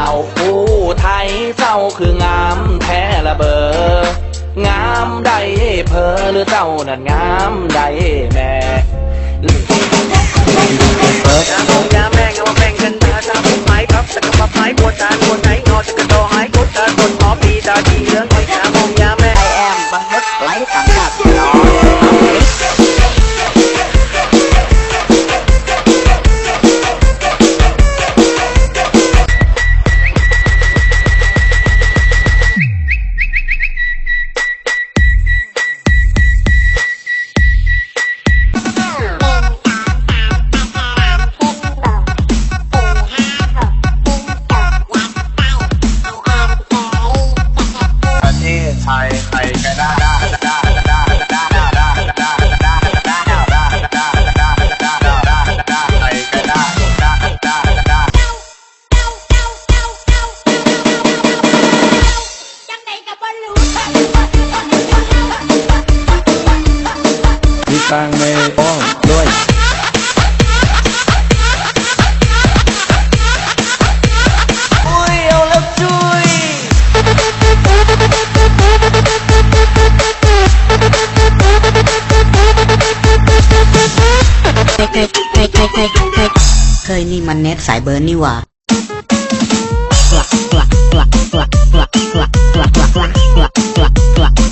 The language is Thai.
าวผู้ไทยเจ้าคืองามแท้ละเบอร์งามใดเพอหรือเจ้านั่นงามใดแม่เปิดอาบงยาแม่งเอามาแบ่งกันตาตาไม้ครับแต่ก็มาไม้ปวดตาปวด ตั้งไม่ป้องด้วยเคยนี่มันเน็ตสายเบอร์นี่หว่า กลักกลักกลักกลักกลัก